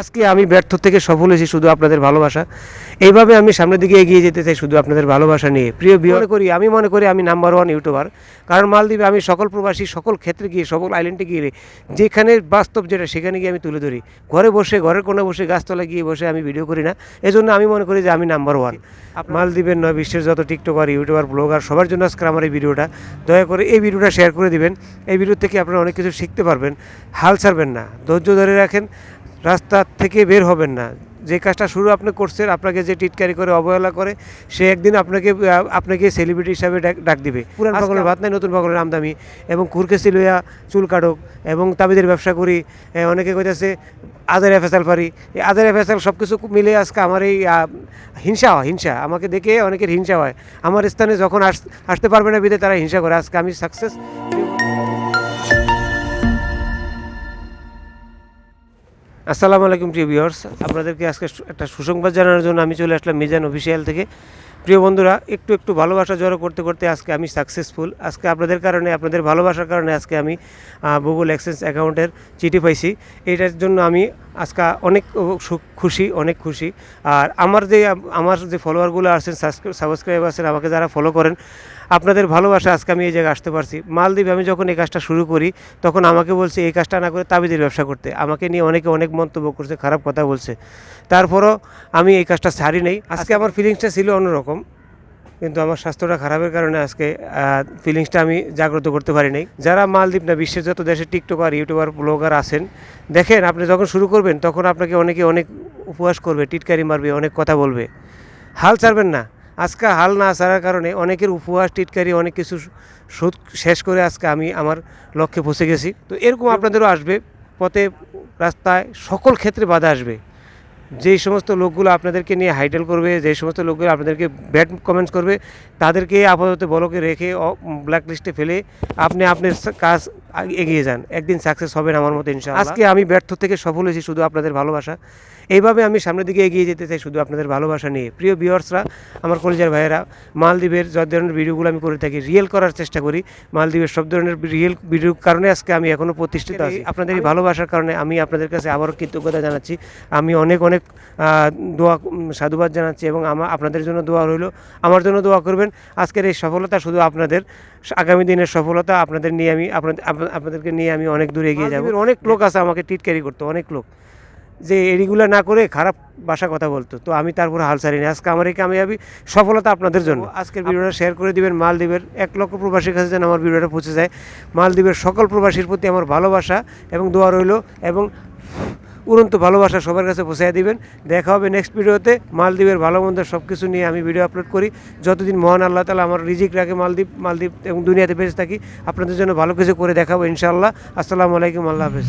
আজকে আমি ব্যর্থ থেকে সফল হয়েছি শুধু আপনাদের ভালোবাসা। এইভাবে আমি সামনের দিকে এগিয়ে যেতে চাই শুধু আপনাদের ভালোবাসা নিয়ে। প্রিয় বিয়ে মনে করি আমি মনে করি আমি নাম্বার ওয়ান ইউটিউবার কারণ মালদ্বীপে আমি সকল প্রবাসী সকল ক্ষেত্রে গিয়ে সকল আইল্যান্ডে গিয়ে যেখানে বাস্তব যেটা সেখানে গিয়ে আমি তুলে ধরি। ঘরে বসে ঘরের কোণে বসে গাছতলা গিয়ে বসে আমি ভিডিও করি না। এজন্য আমি মনে করি যে আমি নাম্বার ওয়ান মালদ্বীপের নয় বিশ্বের যত টিকটকার ইউটিউবার ব্লগার সবার জন্য আজকে আমার এই ভিডিওটা। দয়া করে এই ভিডিওটা শেয়ার করে দিবেন। এই ভিডিও থেকে আপনারা অনেক কিছু শিখতে পারবেন। হাল ছাড়বেন না। ধৈর্য ধরে রাখেন। রাস্তা থেকে বের হবেন না। যে কাজটা শুরু আপনি করছেন আপনাকে যে টিটকারি করে অবহেলা করে সে একদিন আপনাকে আপনাকে সেলিব্রিটি হিসাবে ডাক- ডাক দিবে। পুরান পাগলের ভাত নাই নতুন পাগলের আমদামি এবং কুরকেসি লইয়া চুল কাটক এবং তাবিদের ব্যবসা করি। অনেকে কইতেছে আদার এফএসএল পারি। এই আদার এফএসএল সব কিছু মিলে আজকে আমার এই হিংসা হয় হিংসা। আমাকে দেখে অনেকের হিংসা হয়। আমার স্থানে যখন আস আসতে পারবে না বিদে তারা হিংসা করে। আজকে আমি সাকসেস আসসালামু আলাইকুম প্রিয় ভিউয়ার্স। আপনাদেরকে আজকে একটা সুসংবাদ জানানোর জন্য আমি চলে আসলাম মিজান অফিসিয়াল থেকে। প্রিয় বন্ধুরা, একটু একটু ভালোবাসা জড়ো করতে করতে আজকে আমি সাকসেসফুল আজকে আপনাদের কারণে, আপনাদের ভালোবাসার কারণে আজকে আমি গুগল অ্যাক্সেস অ্যাকাউন্টের চিঠি পাইছি। এটার জন্য আমি আজকে অনেক খুশি অনেক খুশি। আর আমার যে আমার যে ফলোয়ারগুলো আছেন সাবস্ক্রাইব আছেন, আমাকে যারা ফলো করেন, আপনাদের ভালোবাসা আজকে আমি এই জায়গায় আসতে পারছি। মালদ্বীপ আমি যখন এই কাজটা শুরু করি, তখন আমাকে বলছে, এই কাজটা না করে তাবিজের ব্যবসা করতে। আমাকে নিয়ে অনেকে অনেক মন্তব্য করছে খারাপ কথা বলছে। তারপরও আমি এই কাজটা ছাড়ি নেই। আজকে আমার ফিলিংসটা ছিল অন্যরকম কিন্তু আমার স্বাস্থ্যটা খারাপের কারণে আজকে ফিলিংসটা আমি জাগ্রত করতে পারি নাই। যারা মালদ্বীপ না বিশ্বের যত দেশে টিকটকার ইউটিউবার ব্লগার আছেন দেখেন আপনি যখন শুরু করবেন তখন আপনাকে অনেকে অনেক উপহাস করবে টিটকারি মারবে অনেক কথা বলবে। হাল ছাড়বেন না। আজকে হাল না ছাড়ার কারণে অনেকের উপহাস টিটকারি অনেক কিছু শোধ শেষ করে আজকে আমি আমার লক্ষ্যে পৌঁছে গেছি। তো এরকম আপনাদেরও আসবে পথে রাস্তায় সকল ক্ষেত্রে বাধা আসবে। যেই সমস্ত লোকগুলো আপনাদেরকে নিয়ে হাইটেল করবে, যেই সমস্ত লোকগুলো আপনাদেরকে ব্যাড কমেন্টস করবে, তাদেরকে আপাতত বলকে রেখে ব্ল্যাক লিস্টে ফেলে আপনি আপনার কাজ এগিয়ে যান। একদিন সাকসেস হবেন আমার মতো ইনশাআল্লাহ। আজকে আমি ব্যর্থ থেকে সফল হয়েছি শুধু আপনাদের ভালোবাসা। এইভাবে আমি সামনের দিকে এগিয়ে যেতে চাই শুধু আপনাদের ভালোবাসা নিয়ে। প্রিয় ভিউয়ার্সরা আমার কলেজের ভাইয়েরা মালদ্বীপের যত ধরনের ভিডিওগুলো আমি করে থাকি রিয়েল করার চেষ্টা করি। মালদ্বীপের সব ধরনের রিয়েল ভিডিওর কারণে আজকে আমি এখনও প্রতিষ্ঠিত আছি। আপনাদের এই ভালোবাসার কারণে আমি আপনাদের কাছে আবারও কৃতজ্ঞতা জানাচ্ছি। আমি অনেক অনেক দোয়া সাধুবাদ জানাচ্ছি এবং আমার আপনাদের জন্য দোয়া রইল। আমার জন্য দোয়া করবেন। আজকের এই সফলতা শুধু আপনাদের। আগামী দিনের সফলতা আপনাদের নিয়ে আমি আপনাদের আপ- আপনাদেরকে নিয়ে আমি অনেক দূরে এগিয়ে যাব। অনেক লোক আছে আমাকে টিট ক্যারি করতো অনেক লোক। যে এরিগুলো না করে খারাপ বাসা কথা বলতো। তো আমি তারপর হাল ছাড়িনি। আজকে আমার এই কামিয়াবি সফলতা আপনাদের জন্য। আজকের ভিডিওটা শেয়ার করে দিবেন মালদ্বীপের এক লক্ষ প্রবাসীর কাছে যেন আমার ভিডিওটা পৌঁছে যায়। মালদ্বীপের সকল প্রবাসীর প্রতি আমার ভালোবাসা এবং দোয়া রইল এবং উড়ন্ত ভালোবাসা সবার কাছে পৌঁছে দিবেন। দেখা হবে নেক্সট ভিডিওতে মালদ্বীপের ভালো মন্দ সব কিছু নিয়ে আমি ভিডিও আপলোড করি। যতদিন মহান আল্লাহ তালা আমার রিজিক রাখে মালদ্বীপ মালদ্বীপ এবং দুনিয়াতে বেঁচে থাকি, আপনাদের জন্য ভালো কিছু করে দেখাবো ইনশাআল্লাহ। আসসালামু আলাইকুম, আল্লাহ হাফেজ।